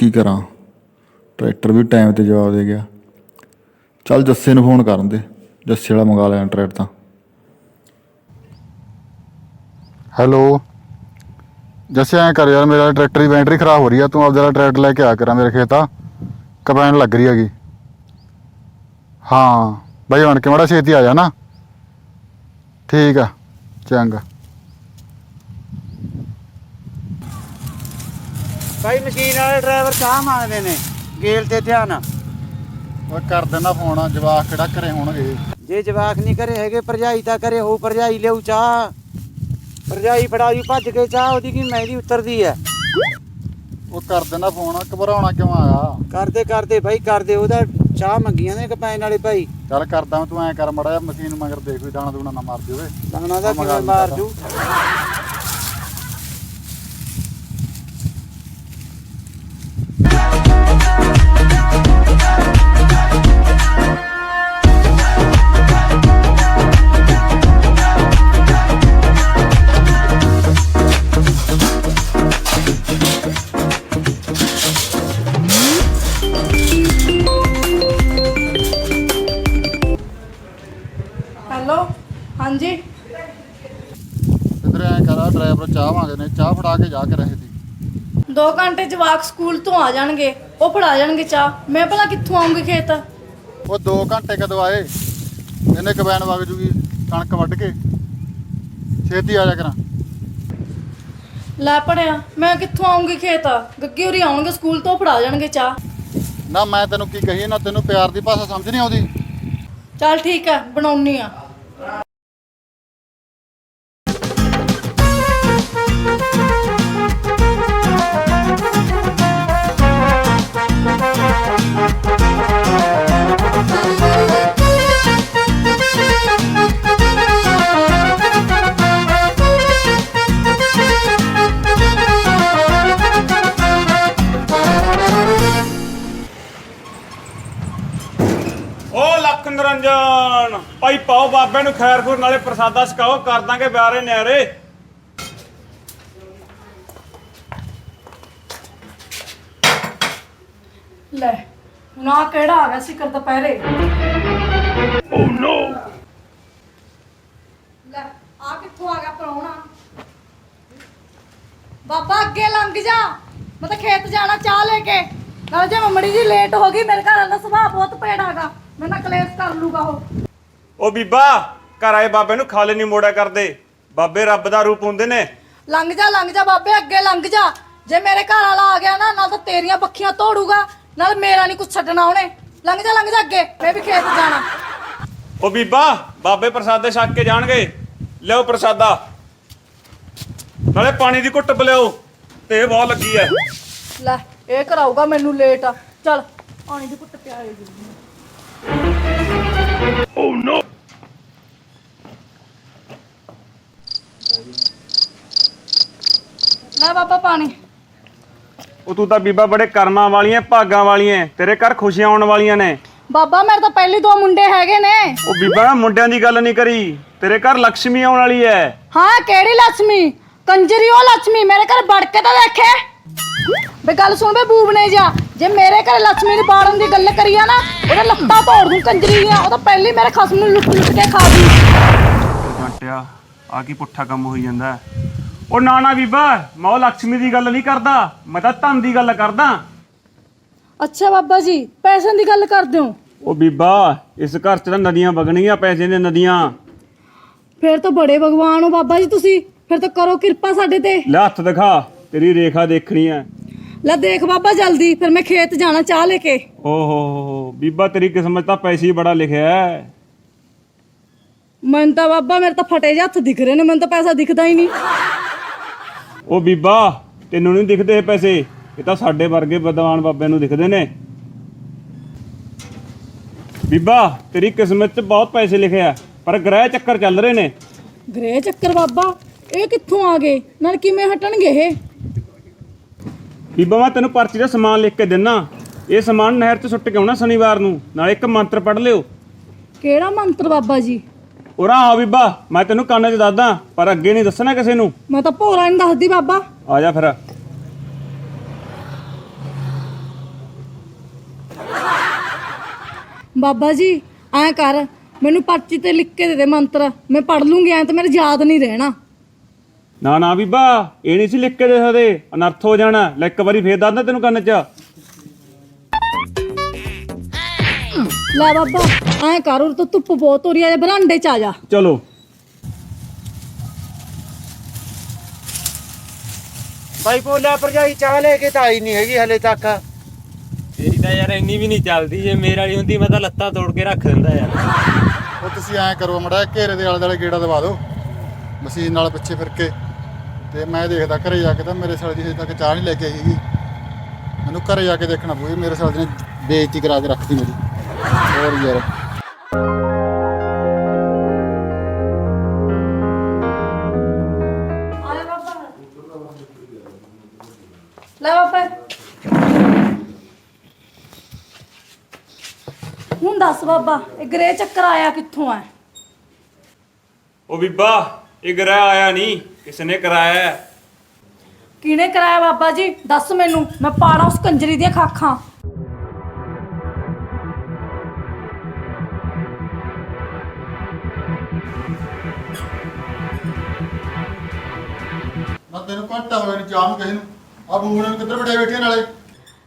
ਕੀ ਕਰਾਂ? ਟਰੈਕਟਰ ਵੀ ਟਾਈਮ ਤੇ ਜਵਾਬ ਦੇ ਗਿਆ। ਚੱਲ ਜੱਸੇ ਨੂੰ ਫੋਨ ਕਰਨ ਦੇ। ਜੱਸੇ ਵਾਲਾ ਮੰਗਾ ਲੈਣਾ ਟਰੈਕਟਰ ਤਾਂ। ਹੈਲੋ ਜੱਸੇ, ਐਂ ਕਰ ਯਾਰ, ਮੇਰਾ ਟਰੈਕਟਰ ਦੀ ਬੈਟਰੀ ਖਰਾਬ ਹੋ ਰਹੀ ਆ। ਤੂੰ ਆਪਦਾ ਜਿਹੜਾ ਟਰੈਕਟਰ ਲੈ ਕੇ ਆ ਕਰਾਂ ਮੇਰੇ ਖੇਤ ਆ। ਕੰਬਾਈਨ ਲੱਗ ਰਹੀ ਹੈਗੀ। ਹਾਂ, ਬਾਈ ਬਣ ਕੇ ਮਾੜਾ ਛੇਤੀ ਆ ਜਾ ਨਾ। ਠੀਕ ਆ, ਚੰਗਾ। ਭਾਈ ਮਸ਼ੀਨ ਵਾਲੇ ਡਰਾਈਵਰ ਚਾਹ ਮੰਗਦੇ ਨੇ ਗੇਲ ਤੇ ਧਿਆਨ। ਓਏ ਕਰ ਦੇਣਾ ਫੋਨ ਜਵਾਕ ਕਿਹੜਾ ਘਰੇ ਹੋਣਗੇ? ਜੇ ਜਵਾਕ ਨਹੀਂ ਕਰੇ ਹੈਗੇ ਭਰਜਾਈ ਤਾਂ ਕਰੇ ਹੋ ਭਰਜਾਈ ਲਿਆਉ ਚਾਹ। ਭਰਜਾਈ ਫੜਾ ਦੀ ਭੱਜ ਕੇ ਚਾਹ ਉਹਦੀ ਕੀ ਮਹਿੰਦੀ ਉਤਰਦੀ ਐ। ਉਹ ਕਰ ਦੇਣਾ ਫੋਨ ਘਬਰਾਉਣਾ ਕਿਉਂ ਆਇਆ ਕਰਦੇ ਕਰਦੇ ਭਾਈ ਕਰਦੇ ਉਹਦਾ ਚਾਹ ਮੰਗੀਆਂ ਨੇ ਕਪੈਨ ਵਾਲੇ ਭਾਈ। ਚੱਲ ਕਰਦਾ ਮੈਂ ਤੂੰ ਐਂ ਕਰ ਮੜਾ ਮਸ਼ੀਨ ਮਗਰ ਦੇਖ ਵੀ ਦਾਣਾ ਦੂਣਾ ਨਾ ਮਾਰ ਦੇ ਓਏ ਦਾਣਾ ਦਾ ਕਿਵੇਂ ਮਾਰ। ਜੂ? ਚਾਹ ਫੜਾ ਕੇ ਜਾ ਕੇ ਰਹੇ ਸੀ। 2 ਘੰਟੇ ਜਵਾਕ ਸਕੂਲ ਤੋਂ ਆ ਜਾਣਗੇ ਉਹ ਫੜਾ ਜਾਣਗੇ ਚਾਹ। ਮੈਂ ਭਲਾ ਕਿੱਥੋਂ ਆਉਂਗੀ ਖੇਤ? ਉਹ 2 ਘੰਟੇ ਕਦੋਂ ਆਏ? ਇਹਨੇ ਕਬੈਨ ਵਗ ਜੂਗੀ ਕਣਕ ਵੱਢ ਕੇ। ਛੇਤੀ ਆ ਜਾ ਕਰਾਂ। ਲੈ ਪੜਿਆ ਮੈਂ ਕਿੱਥੋਂ ਆਉਂਗੀ ਖੇਤ? ਗੱਗੀ ਹੋਰੀ ਆਉਣਗੇ ਸਕੂਲ ਤੋਂ ਫੜਾ ਜਾਣਗੇ ਚਾਹ। ਨਾ ਮੈਂ ਤੈਨੂੰ ਕੀ ਕਹੀ ਨਾ ਤੈਨੂੰ ਪਿਆਰ ਦੀ ਭਾਸ਼ਾ ਸਮਝ ਨਹੀਂ ਆਉਂਦੀ। ਚੱਲ ਠੀਕ ਹੈ ਬਣਾਉਣੀ ਆ। ਪਾਓ ਬਾਬੇ ਨੂੰ ਖੈਰ ਖੁਰ ਨਾਲੇ ਪ੍ਰਸਾਦਾ ਛਕਾਓ ਕਰ ਦਾਂਗੇ ਬਿਆਰੇ ਨਿਆਰੇ। ਲੈ ਨਾ ਕਿਹੜਾ ਆ ਗਿਆ ਸੀ ਕਰ ਦੁਪਹਿਰੇ? ਓ ਨੋ ਲੈ ਆ ਕਿੱਥੋਂ ਆ ਗਿਆ ਪਰੌਣਾ? ਬਾਬਾ ਅੱਗੇ ਲੰਘ ਜਾ। ਮੈਂ ਤਾਂ ਖੇਤ ਜਾਣਾ ਚਾਹ ਲੈ ਕੇ। ਨਾਲ ਜੇ ਮੰਮੜੀ ਜੀ ਲੇਟ ਹੋ ਗਈ ਮੇਰੇ ਘਰ ਦਾ ਸੁਭਾਅ ਬਹੁਤ ਭੈੜਾਗਾ ਮੈਂ ਨਾ ਕਲੇਸ਼ ਕਰ ਲੂਗਾ ਉਹ। ਓ ਬੀਬਾ ਘਰ ਆਏ ਬਾਬੇ ਨੂੰ ਖਾਲੇ ਨਹੀਂ ਮੋੜਿਆ ਕਰਦੇ। ਬਾਬੇ ਰੱਬ ਦਾ ਰੂਪ ਹੁੰਦੇ ਨੇ। ਲੰਘ ਜਾ ਲੰਘ ਜਾ ਬਾਬੇ ਅੱਗੇ ਲੰਘ ਜਾ। ਜੇ ਮੇਰੇ ਘਰ ਵਾਲਾ ਆ ਗਿਆ ਨਾ ਨਾਲ ਤਾਂ ਤੇਰੀਆਂ ਪੱਖੀਆਂ ਤੋੜੂਗਾ। ਨਾਲ ਮੇਰਾ ਨਹੀਂ ਕੁਝ ਛੱਡਣਾ ਉਹਨੇ। ਲੰਘ ਜਾ ਲੰਘ ਜਾ ਅੱਗੇ ਮੈਂ ਵੀ ਖੇਤ ਜਾਣਾ। ਓ ਬੀਬਾ ਬਾਬੇ ਪ੍ਰਸਾਦੇ ਛਕ ਕੇ ਜਾਣਗੇ। ਲਿਓ ਪ੍ਰਸਾਦਾ। ਨਾਲੇ ਪਾਣੀ ਦੀ ਘੁੱਟ ਬਲਿਓ ਤੇ ਬਹੁਤ ਲੱਗੀ ਐ। ਲੈ ਇਹ ਕਰਾਊਗਾ ਮੈਨੂੰ ਲੇਟ ਆ। ਚੱਲ ਪਾਣੀ ਦੀ ਕੁੱਟ ਪਿਆਰੇ ਜੀ Oh, ਤੂੰ ਤਾਂ ਬੀਬਾ ਬੜੇ ਕਰਮਾਂ ਵਾਲੀਆਂ ਭਾਗਾਂ ਵਾਲੀਆਂ ਤੇਰੇ ਘਰ ਖੁਸ਼ੀਆਂ ਆਉਣ ਵਾਲੀਆਂ ਨੇ। ਬਾਬਾ ਮੇਰੇ ਤਾਂ ਪਹਿਲੀ ਦੋ ਮੁੰਡੇ ਹੈਗੇ ਨੇ। ਉਹ ਬੀਬਾ ਮੁੰਡਿਆਂ ਦੀ ਗੱਲ ਨਹੀਂ ਕਰੀ। ਤੇਰੇ ਘਰ ਲక్ష్ਮੀ ਆਉਣ ਵਾਲੀ ਹੈ ਹਾਂ ਕਿਹੜੀ ਲక్ష్ਮੀ ਕੰਜਰੀ ਉਹ ਲక్ష్ਮੀ ਮੇਰੇ ਘਰ ਬੜਕੇ ਤਾਂ ਦੇਖੇ। ਬੇ ਗੱਲ ਸੁਣ ਬੇ ਬੂਬਨੇ ਜਾ। ਜੇ ਮੇਰੇ ਘਰੇ ਲక్ష్ਮੀ ਨੂੰ ਬਾੜਨ ਦੀ ਗੱਲ ਕਰੀਆ ਨਾ ਉਹਦਾ ਲੱਤਾਂ ਤੋੜ ਦੂੰ ਕੰਜਰੀ ਆ। ਉਹ ਤਾਂ ਮੇਰੇ ਖਸਮ ਨੂੰ ਲੁੱਟ ਲੁੱਟ ਕੇ ਖਾ ਗਈ। ਘੰਟਿਆ ਆ ਕੀ ਪੁੱਠਾ ਕੰਮ ਹੋਈ ਜਾਂਦਾ ਉਹ ਨਾ ਬੀਬਾ ਮੈਂ ਲక్ష్ਮੀ ਦੀ ਗੱਲ ਨਹੀਂ ਕਰਦਾ ਮੈਂ ਤਾਂ ਧਨ ਦੀ ਗੱਲ ਕਰਦਾ। ਅੱਛਾ ਬਾਬਾ ਜੀ ਪੈਸਿਆਂ ਦੀ ਗੱਲ ਕਰਦੇ ਹੋ? ਉਹ ਬੀਬਾ ਇਸ ਘਰ 'ਚ ਤਾਂ ਨਦੀਆਂ ਵਗਣਗੀਆਂ ਪੈਸੇ ਦੀਆਂ ਨਦੀਆਂ। ਫੇਰ ਤਾਂ ਬੜੇ ਭਗਵਾਨ ਹੋ ਬਾਬਾ ਜੀ ਤੁਸੀਂ ਫਿਰ ਤਾਂ ਕਰੋ ਕਿਰਪਾ ਸਾਡੇ ਤੇ। ਲੈ ਹੱਥ ਦਿਖਾ ਤੇਰੀ ਰੇਖਾ ਦੇਖਣੀ ਆ ਲੈ ਦੇਖ ਬਾਬਾ ਜਲਦੀ ਫਿਰ ਮੈਂ ਖੇਤ ਜਾਣਾ ਚਾਹ ਲੈ ਕੇ। ਓ ਹੋ ਹੋ ਹੋ ਬੀਬਾ ਤੇਰੀ ਕਿਸਮਤ ਤਾਂ ਪੈਸੇ ਹੀ ਬੜਾ ਲਿਖਿਆ ਹੈ ਮੈਨੂੰ ਤਾਂ ਬਾਬਾ ਮੇਰੇ ਤਾਂ ਫਟੇ ਜਿਹੇ ਹੱਥ ਦਿਖ ਰਹੇ ਨੇ ਮੈਨੂੰ ਤਾਂ ਪੈਸਾ ਦਿਖਦਾ ਹੀ ਨਹੀਂ। ਉਹ ਬੀਬਾ ਤੈਨੂੰ ਨਹੀਂ ਦਿਖਦੇ ਇਹ ਪੈਸੇ? ਇਹ ਤਾਂ ਸਾਡੇ ਵਰਗੇ ਵਿਦਵਾਨ ਬਾਬੇ ਨੂੰ ਦਿਖਦੇ ਨੇ। ਬੀਬਾ ਤੇਰੀ ਕਿਸਮਤ 'ਚ ਬਹੁਤ ਪੈਸੇ ਲਿਖਿਆ ਪਰ ਗ੍ਰਹਿ ਚੱਕਰ ਚੱਲ ਰਹੇ ਨੇ। ਗ੍ਰਹਿ ਚੱਕਰ ਬਾਬਾ ਇਹ ਕਿੱਥੋਂ ਆ ਗਏ? ਨਾਲ ਕਿਵੇਂ ਹਟਣਗੇ ਇਹ? ਬੀਬਾ ਮੈਂ ਤੈਨੂੰ ਪਰਚੀ ਦਾ ਸਮਾਨ ਲਿਖ ਕੇ ਦਿੰਨਾ। ਇਹ ਸਮਾਨ ਨਹਿਰ 'ਚ ਸੁੱਟ ਕੇ ਆਉਣਾ ਸ਼ਨੀਵਾਰ ਨੂੰ ਨਾਲ ਇੱਕ ਮੰਤਰ ਪੜ੍ਹ ਲਿਓ। ਕਿਹੜਾ ਮੰਤਰ ਬਾਬਾ ਜੀ? ਉਰਾ ਆ ਬੀਬਾ ਮੈਂ ਤੈਨੂੰ ਕੰਨ 'ਚ ਦੱਸਦਾ ਪਰ ਅੱਗੇ ਨਹੀਂ ਦੱਸਣਾ ਕਿਸੇ ਨੂੰ। ਮੈਂ ਤਾਂ ਭੋਰਾ ਨਹੀਂ ਦੱਸਦੀ ਬਾਬਾ। ਆ ਜਾ ਫਿਰ। ਬਾਬਾ ਜੀ ਐਂ ਕਰ ਮੈਨੂੰ ਪਰਚੀ ਤੇ ਲਿਖ ਕੇ ਦੇ ਦੇ ਮੰਤਰ। ਮੈਂ ਪੜ ਲੂੰਗੀ ਐਂ ਤਾਂ ਮੇਰੇ ਯਾਦ ਨਹੀਂ ਰਹਿਣਾ। ਨਾ ਨਾ ਬੀਬਾ ਇਹ ਨਹੀਂ ਸੀ ਲਿਖ ਕੇ ਦੇ ਸਕਦੇ। ਅਨਰਥ ਹੋ ਜਾਣਾ। ਲੈ ਇੱਕ ਵਾਰੀ ਫੇਰ ਦੱਸਦਾ ਤੈਨੂੰ ਕੰਨ 'ਚ। ਲੈ ਬਾਬਾ ਐਂ ਕਰ ਉਰ ਤੋਂ ਧੁੱਪ ਬਹੁਤ ਹੋ ਰਹੀ ਹੈ ਬਰਾਂਡੇ ਚ ਆ ਜਾ। ਚਲੋ। ਬਾਈ ਬੋਲਿਆ ਭਰਜਾਈ ਚਾਹ ਲੈ ਕੇ ਤਾਂ ਆਈ ਨਹੀਂ ਹੈਗੀ ਹਲੇ ਤੱਕ। ਤੇਰੀ ਤਾਂ ਯਾਰ ਇੰਨੀ ਵੀ ਨਹੀਂ ਚੱਲਦੀ ਜੇ ਮੇਰੇ ਵਾਲੀ ਹੁੰਦੀ ਮੈਂ ਤਾਂ ਲੱਤਾਂ ਤੋੜ ਕੇ ਰੱਖ ਦਿੰਦਾ ਯਾਰ। ਉਹ ਤੁਸੀਂ ਐਂ ਕਰੋ ਮੜਾ ਘੇਰੇ ਦੇ ਆਲੇ ਦੁਆਲੇ ਗੇੜਾ ਦਵਾ ਦਿਓ। ਮਸ਼ੀਨ ਨਾਲ ਪਿੱਛੇ ਫਿਰ ਕੇ। ਤੇ ਮੈਂ ਦੇਖਦਾ ਘਰੇ ਜਾ ਕੇ ਤਾਂ ਮੇਰੇ ਸਾਲ ਦੀ ਹਜੇ ਤੱਕ ਚਾਹ ਨਹੀਂ ਲੈ ਕੇ ਆਈ ਹੈਗੀ। ਮੈਨੂੰ ਘਰੇ ਜਾ ਕੇ ਦੇਖਣਾ ਪਊ ਮੇਰੇ ਸਾਲ ਦੀ ਨੇ ਬੇਇੱਜ਼ਤੀ ਕਰਾ ਕੇ ਰੱਖਤੀ ਮੇਰੀ। ਹੋਰ ਯਾਰ। ਆਲੇ ਬਾਬਾ ਲੈ ਬਾਬਾ ਹੁਣ ਦੱਸ ਬਾਬਾ ਇਹ ਗਰੇ ਚੱਕਰ ਆਇਆ ਕਿੱਥੋਂ ਆ? ਉਹ ਬੀਬਾ ਇਹ ਗਰਾ ਆਇਆ ਨਹੀਂ। ਕਿਸ ਨੇ ਕਰਾਇਆ ਹੈ? ਕਿਹਨੇ ਕਰਾਇਆ ਬਾਬਾ ਜੀ? ਦੱਸ ਮੈਨੂੰ। ਮੈਂ ਪਾੜਾ ਉਸ ਕੰਜਰੀ ਦੀਆਂ ਖਾਖਾਂ। ਨਾ ਤੈਨੂੰ ਘੰਟਾ ਹੋਇਆ ਨਹੀਂ ਚਾਹ ਨੂੰ ਕਿਸੇ ਨੂੰ। ਆ ਬੂਹਣੇ ਨੂੰ ਕਿੱਧਰ ਬਿਠਾਏ ਬੈਠੇ ਨਾਲੇ?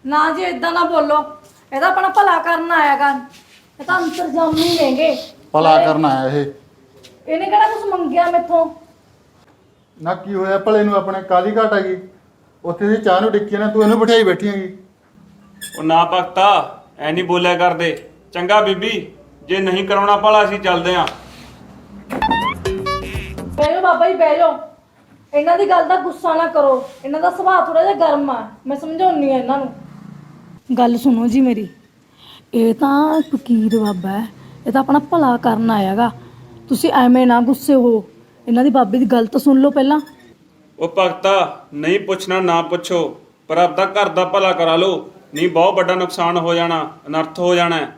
ਨਾ ਜੀ ਇਦਾਂ ਨਾ ਬੋਲੋ। ਇਹਦਾ ਆਪਣਾ ਭਲਾ ਕਰਨ ਆਇਆਗਾ ਇਹ ਤਾਂ ਅੰਤਰਜਾਮੀ ਨੇਗੇ ਭਲਾ ਕਰਨ ਆਇਆ ਇਹ। ਇਹਨੇ ਕਿਹੜਾ ਕੁਝ ਮੰਗਿਆ ਮੈਥੋਂ? ਨਾ ਕੀ ਹੋਇਆ ਭਲੇ ਨੂੰ ਆਪਣੇ ਕਾਲੀ ਘਾਟ ਹੈਗੀ ਉੱਥੇ ਦੀ ਚਾਹ ਨੂੰ ਡਿੱਕੀ ਨਾ ਤੂੰ ਇਹਨੂੰ ਬਿਠਾਈ ਬੈਠੀ ਹੈਗੀ। ਉਹ ਨਾ ਭਗਤਾ ਐ ਨਹੀਂ ਬੋਲਿਆ ਕਰਦੇ। ਚੰਗਾ ਬੀਬੀ ਜੇ ਨਹੀਂ ਕਰਾਉਣਾ ਭਲਾ ਅਸੀਂ ਚੱਲਦੇ ਆਂ। ਬਹਿ ਜਾਓ ਬਾਬਾ ਜੀ ਬਹਿ ਜਾਓ। ਇਹਨਾਂ ਦੀ ਗੱਲ ਦਾ ਗੁੱਸਾ ਨਾ ਕਰੋ। ਇਹਨਾਂ ਦਾ ਸੁਭਾਅ ਥੋੜਾ ਜਿਹਾ ਗਰਮ ਆ। ਮੈਂ ਸਮਝਾਉਣੀ ਆ ਇਹਨਾਂ ਨੂੰ। ਗੱਲ ਸੁਣੋ ਜੀ ਮੇਰੀ। ਇਹ ਤਾਂ ਫਕੀਰ ਬਾਬਾ ਹੈ। ਇਹ ਤਾਂ ਆਪਣਾ ਭਲਾ ਕਰਨ ਆਇਆਗਾ। ਤੁਸੀਂ ਐਵੇਂ ਨਾ ਗੁੱਸੇ ਹੋ। ਇਹਨਾਂ ਦੀ ਬਾਬੇ ਦੀ ਗੱਲ ਤਾਂ ਸੁਣ ਲਓ ਪਹਿਲਾਂ। ਉਹ ਭਗਤਾ ਨਹੀਂ ਪੁੱਛਣਾ ਨਾ ਪੁੱਛੋ ਪਰ ਆਪਦਾ ਘਰ ਦਾ ਭਲਾ ਕਰਾ ਲਓ। ਨਹੀਂ ਬਹੁਤ ਵੱਡਾ ਨੁਕਸਾਨ ਹੋ ਜਾਣਾ ਅਨਰਥ ਹੋ ਜਾਣਾ। ਹੈ।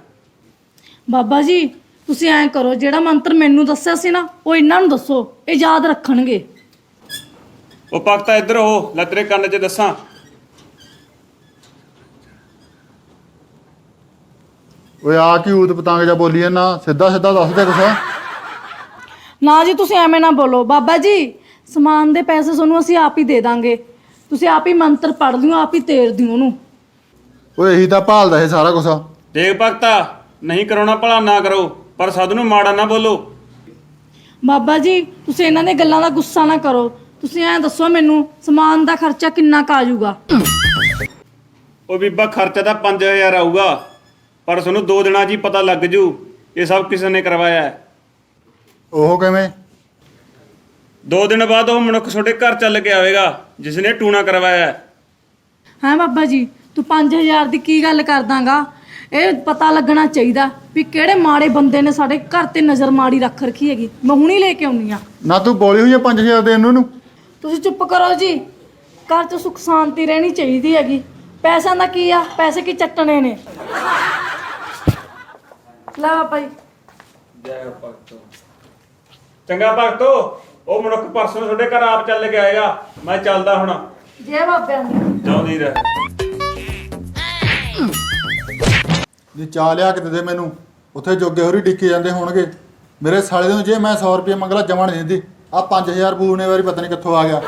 ਬਾਬਾ ਜੀ ਤੁਸੀਂ ਐਂ ਕਰੋ ਜਿਹੜਾ ਮੰਤਰ ਮੈਨੂੰ ਦੱਸਿਆ ਸੀ ਨਾ ਉਹ ਇਹਨਾਂ ਨੂੰ ਦੱਸੋ ਇਹ ਯਾਦ ਰੱਖਣਗੇ। ਉਹ ਭਗਤਾ ਇੱਧਰ ਹੋ ਲੈ ਤੇਰੇ ਕੰਨ 'ਚ ਦੱਸਾਂ। ਓਏ ਆ ਕੀ ਊਤ ਪਤੰਗ ਜਾ ਬੋਲੀ ਨਾ ਸਿੱਧਾ ਸਿੱਧਾ ਦੱਸ ਦੇ ਕੁਛ। ਨਾ ਜੀ ਤੁਸੀਂ ਐਵੇਂ ਨਾ ਬੋਲੋ। ਬਾਬਾ ਜੀ ਸਮਾਨ ਦੇ ਪੈਸੇ ਤੁਹਾਨੂੰ ਅਸੀਂ ਆਪ ਹੀ ਦੇ ਦਾਂਗੇ। ਤੁਸੀਂ ਆਪ ਹੀ ਮੰਤਰ ਪੜ੍ਹ ਲਿਓ ਆਪ ਹੀ ਤੇਰ ਦਿਓ ਉਹਨੂੰ। ਓਏ ਇਹੀ ਤਾਂ ਭਾਲਦਾ ਇਹ ਸਾਰਾ ਕੁਛ ਦੇਖ ਭਗਤਾ ਨਹੀਂ ਕਰਾਉਣਾ ਭਲਾ ਨਾ ਕਰੋ ਪਰ ਸਦ ਨੂੰ ਮਾੜਾ ਨਾ ਬੋਲੋ। ਬਾਬਾ ਜੀ ਤੁਸੀਂ ਇਹਨਾਂ ਦੀਆਂ ਗੱਲਾਂ ਦਾ ਗੁੱਸਾ ਨਾ ਕਰੋ। ਤੁਸੀਂ ਐਂ ਦੱਸੋ ਮੈਨੂੰ ਸਮਾਨ ਦਾ ਖਰਚਾ ਕਿੰਨਾ ਕੁ ਆ ਜਾਊਗਾ? ਉਹ ਬੀਬਾ ਖਰਚਾ ਤਾਂ 5000 ਆਊਗਾ ਪਰ ਤੁਹਾਨੂੰ ਦੋ ਦਿਨਾਂ 'ਚ ਹੀ ਪਤਾ ਲੱਗ ਜੂ ਇਹ ਸਭ ਕਿਸ ਨੇ ਕਰਵਾਇਆ ਹੈ। ਉਹ ਕਿਵੇਂ? ਦੋ ਦਿਨ ਬਾਅਦ ਉਹ ਮਨੁੱਖ ਤੁਹਾਡੇ ਘਰ ਚੱਲ ਕੇ ਆਵੇਗਾ ਜਿਸ ਨੇ ਟੂਣਾ ਕਰਵਾਇਆ ਹੈ। ਹਾਂ ਬਾਬਾ ਜੀ ਤੂੰ 5000 ਦੀ ਕੀ ਗੱਲ ਕਰਦਾਂਗਾ ਇਹ ਪਤਾ ਲੱਗਣਾ ਚਾਹੀਦਾ ਵੀ ਕਿਹੜੇ ਮਾੜੇ ਬੰਦੇ ਨੇ ਸਾਡੇ ਘਰ ਤੇ ਨਜ਼ਰ ਮਾੜੀ ਰੱਖ ਰੱਖੀ ਹੈਗੀ। ਮੈਂ ਹੁਣੀ ਲੈ ਕੇ ਆਉਣੀ ਆ। ਨਾ ਤੂੰ ਬੋਲੀ ਹੋਈ ਹੈ 5000 ਦੇ ਇਹਨੂੰ ਨੂੰ ਤੁਸੀਂ ਚੁੱਪ ਕਰੋ ਜੀ। ਘਰ 'ਚ ਸੁੱਖ ਸ਼ਾਂਤੀ ਰਹਿਣੀ ਚਾਹੀਦੀ ਹੈਗੀ। ਪੈਸਿਆਂ ਦਾ ਕੀ ਆ? ਪੈਸੇ ਕੀ ਚੱਟਣੇ ਨੇ? ਲੈ ਬਾਬਾ ਜੀ। ਚੰਗਾ ਭਗਤੋ ਉਹ ਮਨੁੱਖ ਪਰਸੋਂ ਤੁਹਾਡੇ ਘਰ ਆਪ ਚੱਲ ਕੇ ਆਏਗਾ। ਮੈਂ ਚੱਲਦਾ ਹੁਣ। ਜੈ ਬਾਬਿਆਂ ਦੀ। ਜਾਉਂਦੀ ਰਹਿ। ਜੇ ਚਾਹ ਲਿਆ ਕੇ ਦੇ ਦੇ ਮੈਨੂੰ ਉੱਥੇ ਜੋਗੇ ਹੋਰੀ ਡਿੱਕੇ ਜਾਂਦੇ ਹੋਣਗੇ। ਮੇਰੇ ਸਾਲੇ ਨੂੰ ਜੇ ਮੈਂ 100 ਰੁਪਏ ਮੰਗਲਾ ਜਮਾ ਨਹੀਂ ਦਿੰਦੀ। ਆ 5000 ਬੂਨੇ ਵਾਰੀ ਪਤਾ ਨਹੀਂ ਕਿੱਥੋਂ ਆ ਗਿਆ।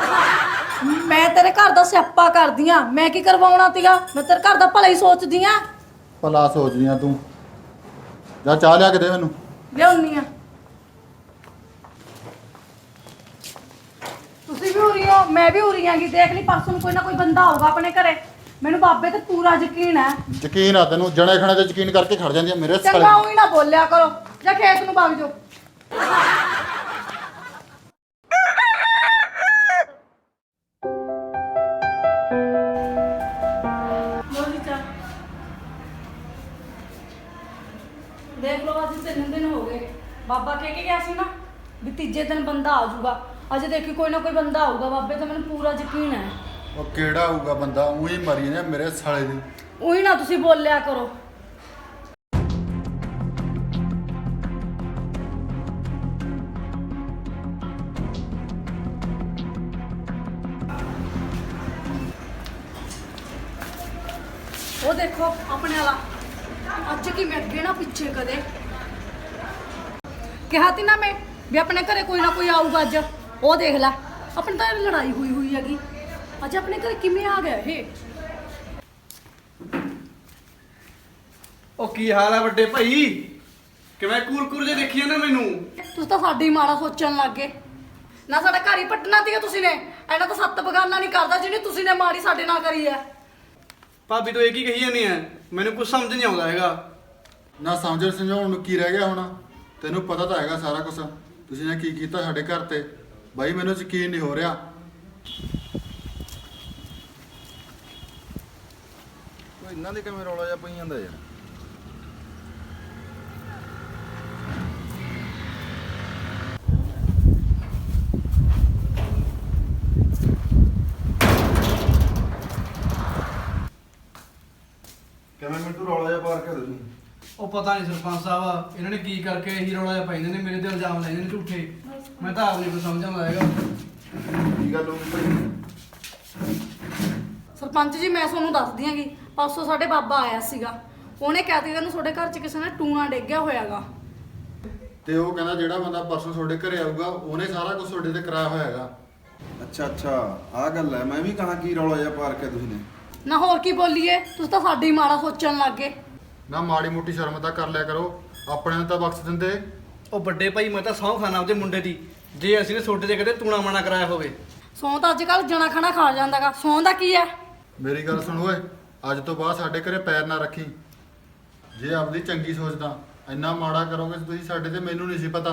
ਮੈਂ ਤੇਰੇ ਘਰ ਦਾ ਸਿਆਪਾ ਕਰਦੀ ਆ। ਮੈਂ ਕੀ ਕਰਵਾਉਣਾ ਤੀਗਾ ਮੈਂ ਤੇਰੇ ਘਰ ਦਾ ਭਲਾ ਹੀ ਸੋਚਦੀ ਆ। ਭਲਾ ਸੋਚਦੀ ਆ ਤੂੰ। ਜਾ ਚਾਹ ਲਿਆ ਕੇ ਦੇ ਮੈਨੂੰ। ਲਿਆਉਣੀ ਆ। ਤੁਸੀਂ ਵੀ ਹੋ ਰਹੀ ਹੋ ਮੈਂ ਵੀ ਹੋ ਰਹੀ ਆਂਗੀ ਦੇਖ ਲਈ ਪਰਸੋਂ ਨੂੰ ਕੋਈ ਨਾ ਕੋਈ ਬੰਦਾ ਆਊਗਾ ਆਪਣੇ ਘਰੇ। ਮੈਨੂੰ ਬਾਬੇ ਤੇ ਪੂਰਾ ਯਕੀਨ ਹੈ। ਯਕੀਨ ਆ ਤੈਨੂੰ ਜਣੇ ਖਣੇ ਤੇ ਯਕੀਨ ਕਰਕੇ ਖੜ ਜਾਂਦੀ ਆ ਮੇਰੇ ਸਾਲੇ ਚੰਗਾ ਉਹੀ ਨਾ ਬੋਲਿਆ ਕਰੋ ਜਾਂ ਖੇਤ ਨੂੰ ਵਗ ਜਾਓ। ਦੇਖ ਲਓ ਅੱਜ ਤਿੰਨ ਦਿਨ ਹੋ ਗਏ। ਬਾਬਾ ਕਹਿ ਕੇ ਗਿਆ ਸੀ ਨਾ ਵੀ ਤੀਜੇ ਦਿਨ ਬੰਦਾ ਆ ਜਾਊਗਾ। ਅੱਜ ਦੇਖੀ ਕੋਈ ਨਾ ਕੋਈ ਬੰਦਾ ਆਊਗਾ ਬਾਬੇ ਤੇ ਮੈਨੂੰ ਪੂਰਾ ਯਕੀਨ ਹੈ। ਉਹ ਕਿਹੜਾ ਹੋਊਗਾ ਬੰਦਾ? ਉਹੀ ਮਰੀ ਨੇ ਮੇਰੇ ਸਾਲੇ ਦੀ। ਉਹੀ ਨਾ ਤੁਸੀਂ ਬੋਲਿਆ ਕਰੋ। ਉਹ ਦੇਖੋ ਆਪਣੇ ਵਾਲਾ। ਅੱਜ ਕੀ ਮੈਂ ਅੱਗੇ ਨਾ ਪਿੱਛੇ ਕਦੇ। ਕਿਹਾ ਤੀ ਨਾ ਮੈਂ ਵੀ ਆਪਣੇ ਘਰੇ ਕੋਈ ਨਾ ਕੋਈ ਆਊਗਾ ਅੱਜ। ਉਹ ਦੇਖ ਲੈ ਆਪਣੀ ਤਾਂ ਲੜਾਈ ਹੋਈ ਹੋਈ ਹੈਗੀ। ਅੱਜ ਆਪਣੇ ਘਰੇ ਕਿਵੇਂ ਆ ਗਿਆ ਇਹ? ਉਹ ਕੀ ਹਾਲ ਆ ਵੱਡੇ ਭਾਈ? ਕਿਵੇਂ ਕੂਲ ਕੂਲ ਜੇ ਦੇਖੀ ਨਾ ਮੈਨੂੰ? ਤੁਸੀਂ ਤਾਂ ਸਾਡੀ ਹੀ ਮਾੜਾ ਸੋਚਣ ਲੱਗ ਗਏ। ਨਾ ਸਾਡਾ ਘਰ ਹੀ ਪੱਟਣਾ ਸੀਗਾ ਤੁਸੀਂ ਨੇ। ਐਨਾ ਤਾਂ ਸੱਤ ਬਗਾਨਾ ਨਹੀਂ ਕਰਦਾ ਜਿਹਨੇ ਤੁਸੀਂ ਨੇ ਮਾੜੀ ਸਾਡੇ ਨਾਲ ਕਰੀ ਹੈ ਭਾਬੀ ਤੋਂ ਇਹ ਕੀ ਕਹੀ ਜਾਂਦੀ ਐ? ਮੈਨੂੰ ਕੁਝ ਸਮਝ ਨਹੀਂ ਆਉਂਦਾ ਹੈਗਾ। ਨਾ ਸਮਝਣ ਸਮਝਾਉਣ ਨੂੰ ਕੀ ਰਹਿ ਗਿਆ ਹੁਣ? ਤੈਨੂੰ ਪਤਾ ਤਾਂ ਹੈਗਾ ਸਾਰਾ ਕੁਝ ਤੁਸੀਂ ਨੇ ਕੀ ਕੀਤਾ ਸਾਡੇ ਘਰ ਤੇ? ਬਾਈ ਮੈਨੂੰ ਯਕੀਨ ਨਹੀਂ ਹੋ ਰਿਹਾ। ਉਹ ਇਹਨਾਂ ਦੇ ਕਿਵੇਂ ਰੌਲਾ ਜਿਹਾ ਪਈ ਜਾਂਦਾ ਯਾਰ। ਕਿਵੇਂ ਮੈਨੂੰ ਰੌਲਾ ਜਿਹਾ ਪਾ ਰੱਖਿਆ ਤੁਸੀਂ? ਉਹ ਪਤਾ ਨਹੀਂ ਸਰਪੰਚ ਸਾਹਿਬ ਇਹਨਾਂ ਨੇ ਕੀ ਕਰਕੇ ਇਹੀ ਰੌਲਾ ਜਿਹਾ ਪਾਈਂਦੇ ਨੇ ਮੇਰੇ ਤੇ ਇਲਜ਼ਾਮ ਲਾਉਂਦੇ ਨੇ ਝੂਠੇ। ਮੈਂ ਤਾਂ ਆਪ ਨਹੀਂ ਕੁਝ ਸਮਝ ਆਉਂਦਾ ਹੈਗਾ ਕੀ ਗੱਲ ਹੋ ਗਈ ਭਾਈ? ਸਰਪੰਚ ਜੀ ਮੈਂ ਤੁਹਾਨੂੰ ਦੱਸਦੀ ਆਂਗੀ ਪਰਸੋਂ ਸਾਡੇ ਬਾਬਾ ਆਇਆ ਸੀਗਾ। ਉਹਨੇ ਕਹਿ ਦਿੱਤਾ ਨੂੰ ਤੁਹਾਡੇ ਘਰ 'ਚ ਕਿਸੇ ਨੇ ਟੂਣਾ ਡੇਗਿਆ ਹੋਇਆਗਾ। ਤੇ ਉਹ ਕਹਿੰਦਾ ਜਿਹੜਾ ਬੰਦਾ ਪਰਸੋਂ ਤੁਹਾਡੇ ਘਰੇ ਆਊਗਾ ਉਹਨੇ ਸਾਰਾ ਕੁਝ ਤੁਹਾਡੇ ਤੇ ਕਰਾਇਆ ਹੋਇਆ ਹੈਗਾ ਅੱਛਾ ਅੱਛਾ ਆਹ ਗੱਲ ਹੈ। ਮੈਂ ਵੀ ਕਹਾ ਕੀ ਰੌਲਾ ਜਿਹਾ ਪਾ ਰੱਖਿਆ ਤੁਸੀਂ ਨੇ। ਨਾ ਹੋਰ ਕੀ ਬੋਲੀਏ ਤੁਸੀਂ ਤਾਂ ਸਾਡੀ ਮਾੜਾ ਸੋਚਣ ਲੱਗ ਗਏ। ਨਾ ਮਾੜੀ ਮੋਟੀ ਸ਼ਰਮ ਤਾਂ ਕਰ ਲਿਆ ਕਰੋ। ਆਪਣੇ ਨੂੰ ਤਾਂ ਬਖਸ਼ ਦਿੰਦੇ। ਉਹ ਵੱਡੇ ਭਾਈ ਮੈਂ ਤਾਂ ਸਹੁੰ ਖਾਣਾ ਉਹਦੇ ਮੁੰਡੇ ਦੀ। ਜੇ ਅਸੀਂ ਨੇ ਛੋਟੇ ਜਿਹੇ ਕਦੇ ਟੂਣਾ ਮਾਣਾ ਕਰਾਇਆ ਹੋਵੇ। ਸੌਂ ਤਾਂ ਅੱਜ ਕੱਲ ਜਣਾ ਖਾਣਾ ਖਾ ਜਾਂਦਾਗਾ। ਸੌਂ ਦਾ ਕੀ ਹੈ? ਮੇਰੀ ਗੱਲ ਸੁਣ ਓਏ ਅੱਜ ਤੋਂ ਬਾਅਦ ਸਾਡੇ ਘਰੇ ਪੈਰ ਨਾ ਰੱਖੀ। ਜੇ ਆਪਦੀ ਚੰਗੀ ਸੋਚਦਾ ਇੰਨਾ ਮਾੜਾ ਕਰੋਗੇ ਤੁਸੀਂ ਸਾਡੇ ਤੇ ਮੈਨੂੰ ਨਹੀਂ ਸੀ ਪਤਾ।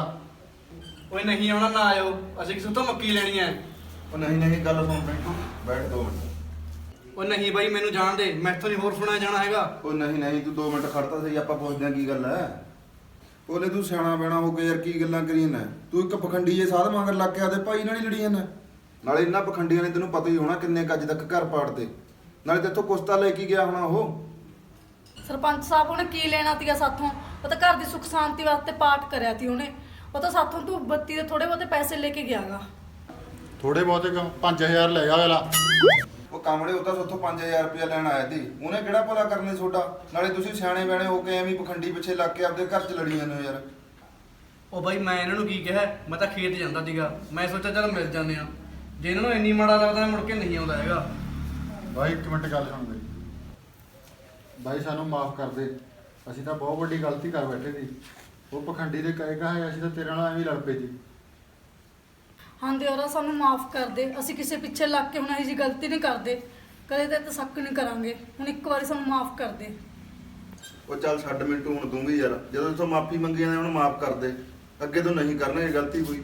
ਓਏ ਨਹੀਂ ਆਉਣਾ ਨਾ ਆਇਓ। ਅਸੀਂ ਕਿਸੇ ਤੋਂ ਮੱਕੀ ਲੈਣੀ ਐ ਉਹ ਨਹੀਂ ਨਹੀਂ ਗੱਲ ਸੁਣ ਬੈਠੋ। ਬੈਠ ਦੋ ਮਿੰਟ। ਉਹ ਨਹੀਂ ਬਾਈ ਮੈਨੂੰ ਜਾਣ ਦੇ। ਮੈਥੋਂ ਨਹੀਂ ਹੋਰ ਸੁਣਿਆ ਜਾਣਾ ਹੈਗਾ। ਉਹ ਨਹੀਂ ਨਹੀਂ ਤੂੰ 2 ਮਿੰਟ ਖੜਤਾ ਸਹੀ ਆਪਾਂ ਪੁੱਛਦੇ ਆ ਕੀ ਗੱਲ ਹੈ। ਉਹਨੇ ਤੂੰ ਸਿਆਣਾ ਬੈਣਾ ਹੋ ਕੇ ਯਾਰ ਕੀ ਗੱਲਾਂ ਕਰੀਆਂ ਨੇ? ਤੂੰ ਇੱਕ ਪਖੰਡੀ ਜੇ ਸਾਧ ਮੰਗਰ ਲੱਗ ਕੇ ਆਦੇ ਭਾਈ ਨਾਲ ਹੀ ਲੜੀਆਂ ਨੇ। ਨਾਲੇ ਇਹਨਾਂ ਪਖੰਡੀਆਂ ਨੇ ਤੈਨੂੰ ਪਤਾ ਹੀ ਹੋਣਾ ਕਿੰਨੇ ਕੁ ਅੱਜ ਤੱਕ ਘਰ ਪਾੜਦੇ ਨਾਲੇ ਤੇਥੋਂ ਕੁਸਤਾ ਲੈ ਕੇ ਗਿਆ ਹੋਣਾ ਉਹ। ਸਰਪੰਚ ਸਾਹਿਬ ਉਹਨੇ ਕੀ ਲੈਣਾ ਤੀਗਾ ਸਾਥੋਂ? ਉਹ ਤਾਂ ਘਰ ਦੀ ਸੁੱਖ ਸ਼ਾਂਤੀ ਵਾਸਤੇ ਪਾਠ ਕਰਿਆ ਤੀ ਉਹਨੇ। ਉਹ ਤਾਂ ਸਾਥੋਂ ਤੂੰ ਬੱਤੀ ਦੇ ਥੋੜੇ ਬਹੁਤੇ ਪੈਸੇ ਲੈ ਕੇ ਗਿਆਗਾ। ਥੋੜੇ ਬਹੁਤੇ 5000 ਲੈ ਗਿਆ ਉਹ ਕਾਮੜੇ ਉਹ ਤਾਂ ਉੱਥੋਂ 5000 ਰੁਪਇਆ ਲੈਣ ਆਇਆ ਸੀ। ਉਹਨੇ ਕਿਹੜਾ ਭਲਾ ਕਰਨੇ ਛੋਟਾ ਨਾਲੇ ਤੁਸੀਂ ਸਿਆਣੇ ਬੈਣੇ ਹੋ ਕੇ ਐਵੇਂ ਪਖੰਡੀ ਪਿੱਛੇ ਲੱਗ ਕੇ ਆਪਦੇ ਘਰ ਚ ਲੜੀ ਜਾਂਦੇ ਹੋ ਯਾਰ। ਉਹ ਬਾਈ ਮੈਂ ਇਹਨਾਂ ਨੂੰ ਕੀ ਕਿਹਾ? ਮੈਂ ਤਾਂ ਖੇਤ ਜਾਂਦਾ ਸੀਗਾ। ਮੈਂ ਸੋਚਿਆ ਚੱਲ ਮਿਲ ਜਾਂਦੇ ਆ ਜੇ ਇਹਨਾਂ ਨੂੰ ਇੰਨੀ ਮਾੜਾ ਲੱਗਦਾ ਮੁੜ ਕੇ ਨਹੀਂ ਆਉਂਦਾ ਹੈਗਾ। ਬਾਈ ਇੱਕ ਮਿੰਟ ਗੱਲ ਸੁਣ ਮੇਰੀ। ਬਾਈ ਸਾਨੂੰ ਮਾਫ ਕਰ ਦੇ। ਅਸੀਂ ਤਾਂ ਬਹੁਤ ਵੱਡੀ ਗਲਤੀ ਕਰ ਬੈਠੇ ਸੀ। ਉਹ ਪਖੰਡੀ ਦੇ ਕਹੇ ਕਹਾ ਅਸੀਂ ਤਾਂ ਤੇਰੇ ਨਾਲ ਐਵੇਂ ਹੀ ਲੜ ਪਏ ਸੀ। ਹਾਂ ਦਿਓਰਾ ਸਾਨੂੰ ਮਾਫ ਕਰ ਦੇ ਅਸੀਂ ਕਿਸੇ ਪਿੱਛੇ ਲੱਗ ਕੇ ਹੁਣ ਇਹੋ ਜੀ ਗਲਤੀ ਨਹੀਂ ਕਰਦੇ ਕਦੇ ਤੇ ਤਸੱਕ ਨਹੀਂ ਕਰਾਂਗੇ ਹੁਣ ਇੱਕ ਵਾਰੀ ਸਾਨੂੰ ਮਾਫ ਕਰ ਦੇ। ਉਹ ਚੱਲ ਛੱਡ ਮਿੰਟੂ ਹੁਣ ਤੂੰ ਵੀ ਯਾਰ ਜਦੋਂ ਤੂੰ ਮਾਫੀ ਮੰਗੀ ਜਾਂਦੇ ਉਹਨੂੰ ਮਾਫ ਕਰ ਦੇ ਅੱਗੇ ਤੋਂ ਨਹੀਂ ਕਰਨਾ ਇਹ ਗਲਤੀ ਕੋਈ।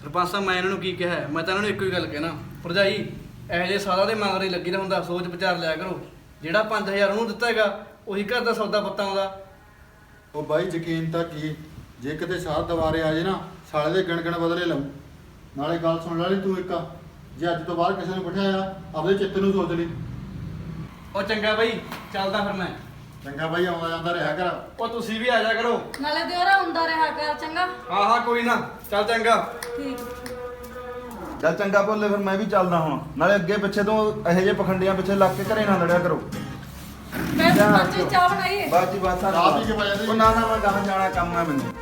ਸਰਪੰਚ ਸਾਹਿਬ ਮੈਂ ਇਹਨਾਂ ਨੂੰ ਕੀ ਕਿਹਾ ਮੈਂ ਤਾਂ ਇਹਨਾਂ ਨੂੰ ਇੱਕੋ ਹੀ ਗੱਲ ਕਹਿਣਾ। ਭਰਜਾਈ ਇਹੋ ਜਿਹੇ ਸਾਦਾ ਦੇ ਮਗਰ ਲੱਗੀ ਦਾ ਹੁੰਦਾ ਸੋਚ ਵਿਚਾਰ ਲਿਆ ਕਰੋ। ਜਿਹੜਾ 5000 ਉਹਨੂੰ ਦਿੱਤਾ ਹੈਗਾ ਉਹੀ ਘਰ ਦਾ ਸੌਦਾ ਪੱਤਾ ਆਉਂਦਾ। ਉਹ ਬਾਈ ਯਕੀਨ ਤਾਂ ਕੀ ਜੇ ਕਿਤੇ ਸਾਥ ਦੁਬਾਰੇ ਆ ਜੇ ਨਾ ਸਾਲੇ ਦੇ ਗਣ ਗਣ ਬਦਲੇ ਲਊ। ਨਾਲੇ ਗੱਲ ਸੁਣ ਲੈ ਲਈ ਤੂੰ ਇੱਕ। ਜੇ ਅੱਜ ਤੋਂ ਬਾਅਦ ਕਿਸੇ ਨੂੰ ਬਿਠਾਇਆ ਆਪਦੇ ਚਿੱਤ ਨੂੰ ਸੋਚ ਲਈ। ਉਹ ਚੰਗਾ ਬਾਈ ਚੱਲਦਾ ਫਿਰ ਮੈਂ। ਚੰਗਾ ਬਾਈ ਆਉਂਦਾ ਜਾਂਦਾ ਰਿਹਾ ਕਰ। ਉਹ ਤੁਸੀਂ ਵੀ ਆ ਜਾ ਕਰੋ। ਨਾਲੇ ਦਿਓਰਾ ਹੁੰਦਾ ਰਿਹਾ ਕਰ ਚੰਗਾ? ਹਾਂ ਹਾਂ ਕੋਈ ਨਾ। ਚੱਲ ਚੰਗਾ। ਠੀਕ। ਚੱਲ ਚੰਗਾ ਬੋਲੇ ਫਿਰ ਮੈਂ ਵੀ ਚੱਲਦਾ ਹੁਣ। ਨਾਲੇ ਅੱਗੇ ਪਿੱਛੇ ਤੋਂ ਇਹੋ ਜਿਹੇ ਪਖੰਡੀਆਂ ਪਿੱਛੇ ਲੱਗ ਕੇ ਘਰੇ ਨਾ ਲੜਿਆ ਕਰੋ। ਮੈਂ ਜੀ ਚਾਹ ਬਣਾਈਏ ਬਾਤ ਜੀ ਬਾਤ ਸਾਰੀ ਪੀ ਕੇ ਪੈ ਜਾਂਦੇ ਉਹ ਨਾ ਨਾ ਮੈਂ ਗਾਹਾਂ ਜਾਣਾ ਕੰਮ ਹੈ ਮੈਨੂੰ।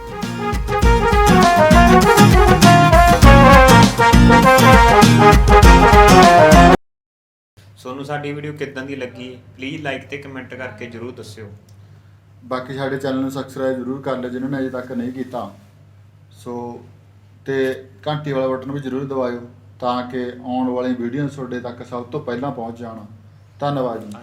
ਤੁਹਾਨੂੰ ਸਾਡੀ ਵੀਡੀਓ ਕਿੱਦਾਂ ਦੀ ਲੱਗੀ? ਪਲੀਜ਼ ਲਾਈਕ ਤੇ ਕਮੈਂਟ ਕਰਕੇ ਜਰੂਰ ਦੱਸਿਓ। ਬਾਕੀ ਸਾਡੇ ਚੈਨਲ ਨੂੰ ਸਬਸਕ੍ਰਾਈਬ ਜ਼ਰੂਰ ਕਰ ਲਿਓ, ਜਿਨ੍ਹਾਂ ਨੇ ਅਜੇ ਤੱਕ ਨਹੀਂ ਕੀਤਾ। ਸੋ, ਤੇ ਘੰਟੀ ਵਾਲਾ ਬਟਨ ਵੀ ਜ਼ਰੂਰ ਦਬਾਇਓ, ਤਾਂ ਕਿ ਆਉਣ ਵਾਲੀ ਵੀਡੀਓ ਤੁਹਾਡੇ ਤੱਕ ਸਭ ਤੋਂ ਪਹਿਲਾਂ ਪਹੁੰਚ ਜਾਣ। ਧੰਨਵਾਦ ਜੀ।